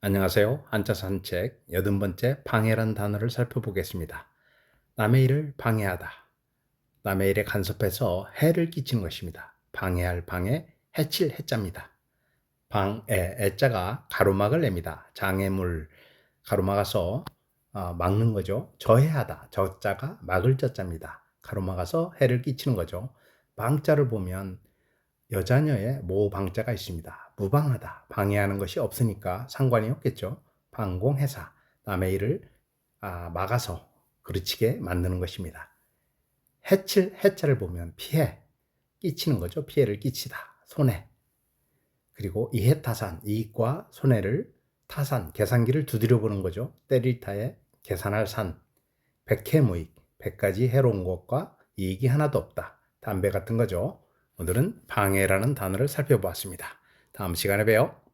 안녕하세요. 한자 산책 여든 번째 방해란 단어를 살펴보겠습니다. 남의 일을 방해하다. 남의 일에 간섭해서 해를 끼치는 것입니다. 방해할 방해, 해칠 해자입니다. 방해, 애자가 가로막을 냅니다. 장애물 가로막아서 어, 막는 거죠. 저해하다. 저자가 막을 저자입니다. 가로막아서 해를 끼치는 거죠. 방자를 보면 여자녀의 모 방자가 있습니다. 무방하다. 방해하는 것이 없으니까 상관이 없겠죠. 방공해사. 남의 일을 아, 막아서 그르치게 만드는 것입니다. 해칠, 해자를 보면 피해, 끼치는 거죠. 피해를 끼치다. 손해. 그리고 이해타산, 이익과 손해를 타산, 계산기를 두드려 보는 거죠. 때릴 타에 계산할 산. 백해무익, 백가지 해로운 것과 이익이 하나도 없다. 담배 같은 거죠. 오늘은 방해라는 단어를 살펴보았습니다. 다음 시간에 봬요.